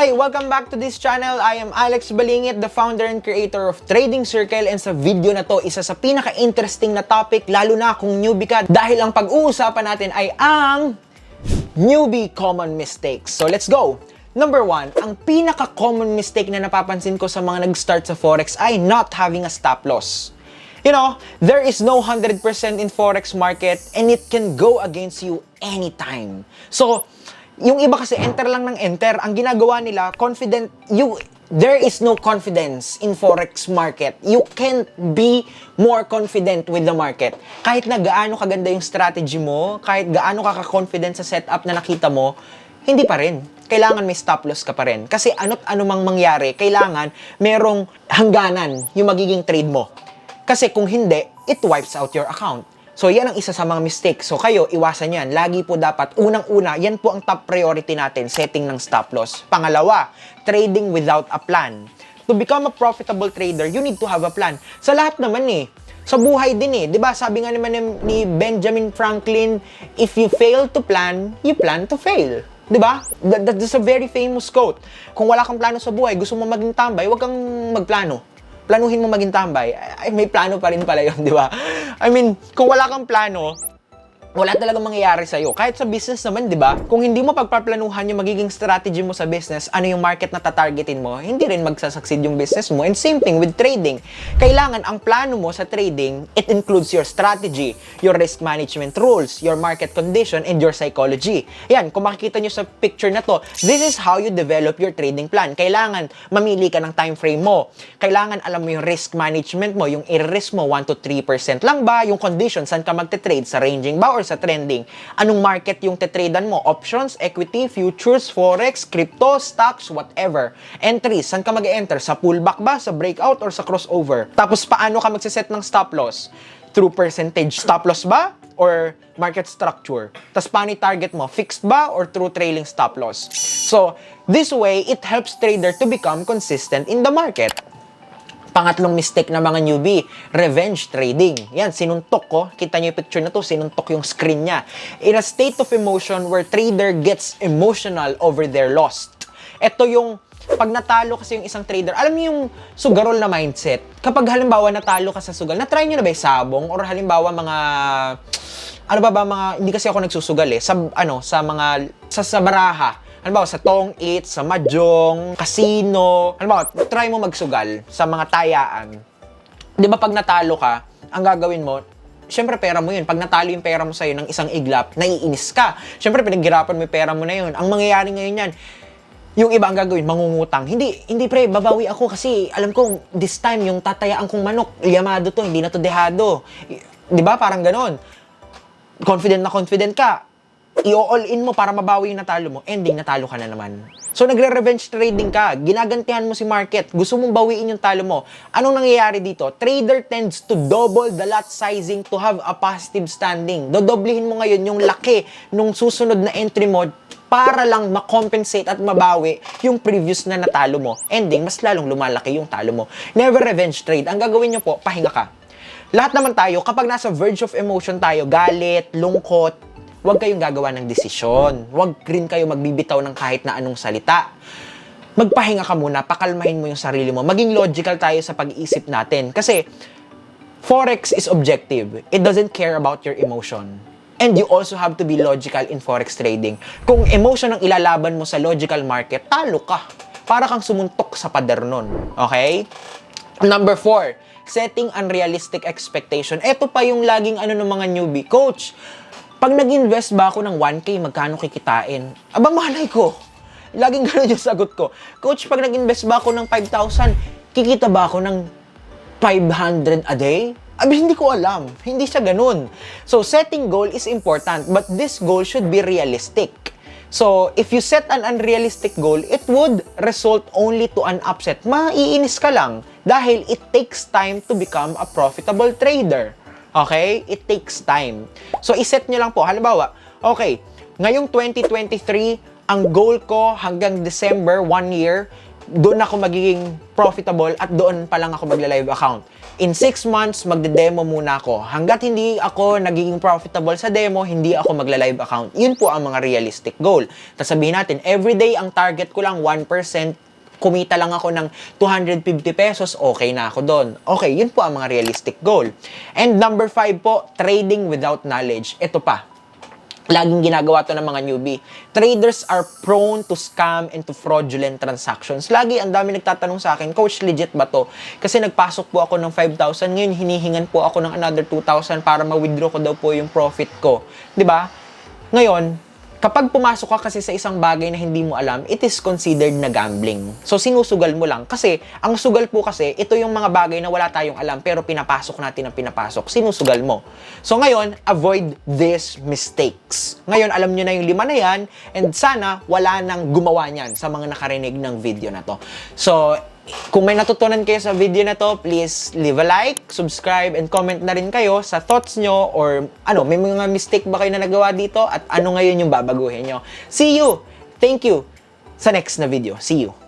Hi! Welcome back to this channel. I am Alex Balingit, the founder and creator of Trading Circle and sa video na to, isa sa pinaka-interesting na topic lalo na kung newbie ka dahil ang pag-uusapan natin ay ang newbie common mistakes. So let's go! Number one, ang pinaka-common mistake na napapansin ko sa mga nag-start sa Forex ay not having a stop loss. You know, there is no 100% in Forex market and it can go against you anytime. So, yung iba kasi enter lang ng enter. Ang ginagawa nila, confident, you, there is no confidence in Forex market. You can't be more confident with the market. Kahit na gaano kaganda yung strategy mo, kahit gaano ka ka-confident sa setup na nakita mo, hindi pa rin. Kailangan may stop loss ka pa rin. Kasi ano't ano mang mangyari, kailangan merong hangganan yung magiging trade mo. Kasi kung hindi, it wipes out your account. So, yan ang isa sa mga mistakes. So, kayo, iwasan yan. Lagi po dapat, unang-una, yan po ang top priority natin, setting ng stop loss. Pangalawa, trading without a plan. To become a profitable trader, you need to have a plan. Sa lahat naman eh. Sa buhay din eh. 'Di ba Sabi nga naman ni- Benjamin Franklin, if you fail to plan, you plan to fail. 'Di ba? That, that's a very famous quote. Kung wala kang plano sa buhay, gusto mo maging tambay, huwag kang magplano planuhin mo maging tambay, ay, may plano pa rin pala yun, di ba? I mean, kung wala kang plano, wala talagang mangyayari sa'yo. Kahit sa business naman, di ba? Kung hindi mo pagpaplanuhan yung magiging strategy mo sa business, ano yung market na tatargetin mo, hindi rin magsasucceed yung business mo. And same thing with trading. Kailangan ang plano mo sa trading, it includes your strategy, your risk management rules, your market condition, and your psychology. Yan, kung makikita nyo sa picture na to, this is how you develop your trading plan. Kailangan mamili ka ng time frame mo. Kailangan alam mo yung risk management mo, yung i-risk mo 1 to 3% lang ba, yung condition, saan ka magte-trade, sa ranging ba or sa trending. Anong market yung tetradean mo? Options, equity, futures, forex, crypto, stocks, whatever. Entries, saan ka mag-enter? Sa pullback ba? Sa breakout or sa crossover? Tapos paano ka magsiset ng stop loss? Through percentage stop loss ba? Or market structure? Tapos paano target mo? Fixed ba or through trailing stop loss? So, this way, it helps trader to become consistent in the market. Pangatlong mistake ng mga newbie, revenge trading. Yan, sinuntok ko. Kita niyo yung picture na to, sinuntok yung screen niya. In a state of emotion where trader gets emotional over their loss. Ito yung pag natalo kasi yung isang trader, alam niyo yung sugarol na mindset. Kapag halimbawa natalo ka sa sugal, na-try niyo na ba yung sabong? Or halimbawa mga ano ba ba mga hindi kasi ako nagsusugal eh sa ano sa mga sa, sa baraha halimbawa sa Tong It, sa Mahjong, Casino, halimbawa try mo magsugal sa mga tayaan. 'Di ba pag natalo ka, ang gagawin mo, Siyempre, pera mo yun. Pag natalo yung pera mo sa'yo ng isang iglap, naiinis ka. Siyempre, pinaghirapan mo yung pera mo na yun. Ang mangyayari ngayon yan, yung iba ang gagawin, mangungutang. Hindi, hindi pre, babawi ako kasi alam ko, this time, yung tatayaan kong manok, yamado to, hindi na to dehado. Di ba? Parang ganon confident na confident ka, i-all in mo para mabawi yung natalo mo, ending natalo ka na naman. So nagre-revenge trading ka, ginagantihan mo si market, gusto mong bawiin yung talo mo. Anong nangyayari dito? Trader tends to double the lot sizing to have a positive standing. Dodoblihin mo ngayon yung laki nung susunod na entry mo para lang makompensate at mabawi yung previous na natalo mo. Ending, mas lalong lumalaki yung talo mo. Never revenge trade. Ang gagawin nyo po, pahinga ka. Lahat naman tayo, kapag nasa verge of emotion tayo, galit, lungkot, huwag kayong gagawa ng desisyon. Huwag rin kayo magbibitaw ng kahit na anong salita. Magpahinga ka muna, pakalmahin mo yung sarili mo. Maging logical tayo sa pag-iisip natin. Kasi, Forex is objective. It doesn't care about your emotion. And you also have to be logical in Forex trading. Kung emotion ang ilalaban mo sa logical market, talo ka. Para kang sumuntok sa pader nun. Okay? Number four, setting unrealistic expectation. Ito pa yung laging ano ng mga newbie. Coach, pag nag-invest ba ako ng 1K, magkano kikitain? Aba, malay ko. Laging ganun yung sagot ko. Coach, pag nag-invest ba ako ng 5,000, kikita ba ako ng 500 a day? Abi, hindi ko alam. Hindi siya ganun. So, setting goal is important, but this goal should be realistic. So, if you set an unrealistic goal, it would result only to an upset. Maiinis ka lang dahil it takes time to become a profitable trader. Okay? It takes time. So, iset nyo lang po. Halimbawa, okay, ngayong 2023, ang goal ko hanggang December, one year, doon ako magiging profitable at doon pa lang ako magla-live account. In 6 months, magde-demo muna ako. Hanggat hindi ako nagiging profitable sa demo, hindi ako magla-live account. Yun po ang mga realistic goal. Tapos sabihin natin, everyday ang target ko lang 1%, kumita lang ako ng 250 pesos, okay na ako doon. Okay, yun po ang mga realistic goal. And number 5 po, trading without knowledge. Ito pa, laging ginagawa to ng mga newbie. Traders are prone to scam and to fraudulent transactions. Lagi ang dami nagtatanong sa akin, Coach, legit ba to? Kasi nagpasok po ako ng 5,000, ngayon hinihingan po ako ng another 2,000 para ma-withdraw ko daw po yung profit ko. ba? Ngayon, kapag pumasok ka kasi sa isang bagay na hindi mo alam, it is considered na gambling. So, sinusugal mo lang. Kasi, ang sugal po kasi, ito yung mga bagay na wala tayong alam, pero pinapasok natin ang pinapasok. Sinusugal mo. So, ngayon, avoid these mistakes. Ngayon, alam nyo na yung lima na yan, and sana wala nang gumawa niyan sa mga nakarinig ng video na to. So, kung may natutunan kayo sa video na to, please leave a like, subscribe, and comment na rin kayo sa thoughts nyo or ano, may mga mistake ba kayo na nagawa dito at ano ngayon yung babaguhin nyo. See you! Thank you! Sa next na video. See you!